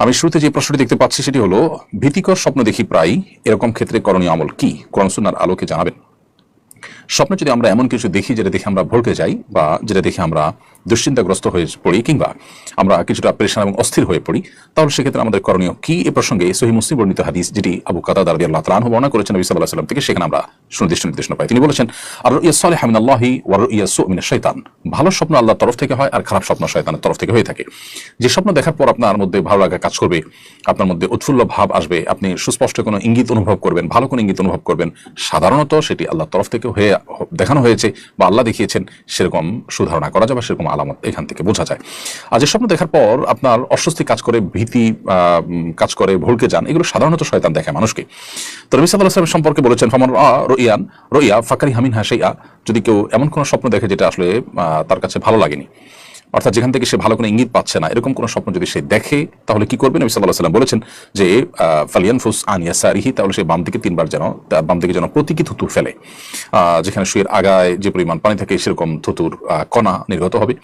আমি শুরুতে যে প্রশ্নটি দেখতে পাচ্ছি সেটি হলো, ভীতিকর স্বপ্ন দেখি প্রায় এরকম ক্ষেত্রে করণীয় আমল কি? করণসুনার আলোকে জানাবেন। স্বপ্নে যদি আমরা এমন কিছু দেখি যেটা দেখে আমরা ভড়কে যাই বা যেটা দেখে আমরা দুশ্চিন্তাগ্রস্ত হয়ে পড়ি কিংবা আমরা কিছুটা পরেশান এবং অস্থির হয়ে পড়ি, তাহলে সেক্ষেত্রে আমাদের করণীয় কি? এ প্রসঙ্গে সহি মুসলিম বর্ণিত হাদিস, যেটি আবু কাতা দারদি আল্লাহ তালাহ বর্ণনা করেছেন, নবী সাল্লাহ সাল্লাম থেকে, সেখানে আমরা সুনির্দিষ্ট নির্দেশনা পাই। তিনি বলেছেন আর ইয়া সালে হামিন আল্লাহি ওয়ার ইয়া সুমিনা শৈতান ভালো স্বপ্ন আল্লাহর তরফ থেকে হয় আর খারাপ স্বপ্ন শয়তানের তরফ থেকে হয়ে থাকে। যে স্বপ্ন দেখার পর আপনার মধ্যে ভালো লাগা কাজ করবে, আপনার মধ্যে উৎফুল্ল ভাব আসবে, আপনি সুস্পষ্ট কোনো ইঙ্গিত অনুভব করবেন, ভালো কোনো ইঙ্গিত অনুভব করবেন, সাধারণত সেটি আল্লাহর তরফ থেকে হয়ে, দেখানো হয়েছে বা আল্লাহ দেখিয়েছেন, সেরকম সুধারণা করা যাবে, সেরকম আলামত এখান থেকে বোঝা যায়। আর যে স্বপ্ন দেখার পর আপনার অস্বস্তি কাজ করে, ভীতি কাজ করে, ভুলকে যান, এগুলো সাধারণত শয়তান দেখে মানুষকে। তো রবি সাল্লাহ সম্পর্কে বলেছেন ফমর রইয়ান, রইয়া ফাকারি হামিন হাসাইয়া যদি কেউ এমন কোনো স্বপ্ন দেখে যেটা আসলে তার কাছে ভালো লাগেনি অর্থাৎ যেখান থেকে সে ভালো কোনো ইঙ্গিত পাচ্ছে না এরকম কোনো স্বপ্ন যদি সে দেখে তাহলে কি করবে? নবী সাল্লাহ সাল্লাম বলেছেন যে আহ, ফালিয়ান ফুস আনিয়া সারিহি তাহলে সে বাম দিকে তিনবার যেন বাম দিকে যেন প্রতীকী থুতু ফেলে। যেখানে শুয়ের আগায় যে পরিমাণ পানি থাকে সেরকম থুতুর কণা নির্গত হবে।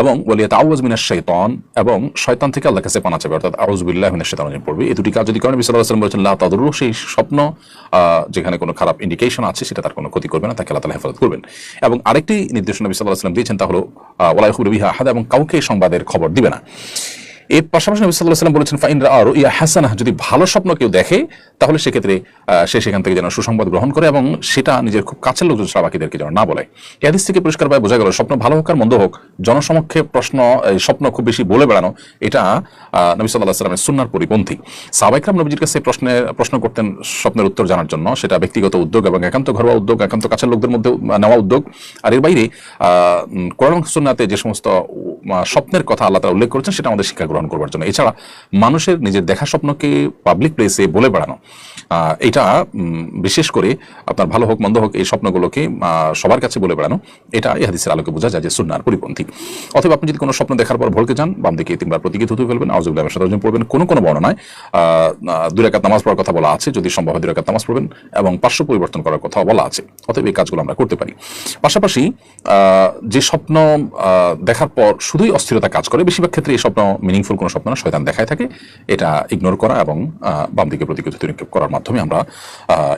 এবং বলিয়া আউয়াজ মিনাস শৈতান এবং শয়তান থেকে আল্লাহ কাছে পানা চাবে অর্থাৎ আউজবিল্লাহ মিনাস শৈতান পড়বে। এই দুটি কাজ যদি করেন নবী সাল্লাহ সাল্লাম বলেছেন লা তাদরু সেই স্বপ্ন যেখানে কোনো খারাপ ইন্ডিকেশন আছে সেটা তার কোনো ক্ষতি করবে না তাকে আল্লাহ তালা হেফাজত করবেন। এবং আরেকটি নির্দেশনা নবী সাল্লাহ সাল্লাম দিয়েছেন তা হলো ওলাই হুরবিহা আহাদ এবং কাউকে সংবাদের খবর দিবে না। এর পাশাপাশি নবী সাল্লাহ সাল্লাম বলেছেন, ফাইন আর ইয়া হাসানা যদি ভালো স্বপ্ন কেউ দেখে, তাহলে সেক্ষেত্রে সে সেখান থেকে যেন সুসংবাদ গ্রহণ করে এবং সেটা নিজের খুব কাছের লোকজন ছাড়া বাকিদেরকে যেন না বলে। এই হাদিস থেকে পরিষ্কারভাবে বোঝা গেল, স্বপ্ন ভালো হোক আর মন্দ হোক, জনসমক্ষে প্রশ্ন স্বপ্ন খুব বেশি বলে বেড়ানো, এটা নবী সাল্লাহ সাল্লামের সুন্নার পরিপন্থী। সাবাইকরাম নবীজির কাছে প্রশ্নে, প্রশ্ন করতেন স্বপ্নের উত্তর জানার জন্য, সেটা ব্যক্তিগত উদ্যোগ এবং একান্ত ঘরোয়া উদ্যোগ, একান্ত কাছের লোকদের মধ্যে নেওয়া উদ্যোগ। আর এর বাইরে কোরআন সুন্নাতে যে সমস্ত স্বপ্নের কথা আল্লাহ তারা উল্লেখ করেছেন, সেটা আমাদের শিক্ষা গ্রহণ করবার জন্য। এছাড়া মানুষের নিজের দেখা স্বপ্নকে পাবলিক প্লেসে বলে বেড়ানো এটা বিশেষ করে আপনার ভালো হোক মন্দ হোক এই স্বপ্নগুলোকে সবার কাছে বলে বেড়ানো এটা এই হাদিসের আলোকে বোঝা যায় যে সুন্নার পরিপন্থী। অথবা আপনি যদি কোনো স্বপ্ন দেখার পর ভড়কে যান বাম দিকে তিনবার প্রতীকী থুতু ফেলবেন আউজুল্লাহ সাধারণ পড়বেন কোনো কোনো বর্ণনায় আহ, আহ, দুই রাকাত নামাজ পড়ার কথা বলা আছে যদি সম্ভব হয় দুই রাকাত নামাজ পড়বেন এবং পার্শ্ব পরিবর্তন করার কথা বলা আছে অতএব এই কাজগুলো আমরা করতে পারি। পাশাপাশি যে স্বপ্ন দেখার পর শুধুই অস্থিরতা কাজ করে বেশিরভাগ ক্ষেত্রে এই স্বপ্ন মিনিংফুল কোনো স্বপ্ন না শয়তান দেখায় থাকে এটা ইগনোর করা এবং বাম দিকে প্রতীকী থুতু নিক্ষেপ করার মাধ্যমে আমরা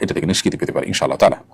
এটা থেকে নিষ্কৃতি পেতে পারি ইনশাআল্লাহ তালা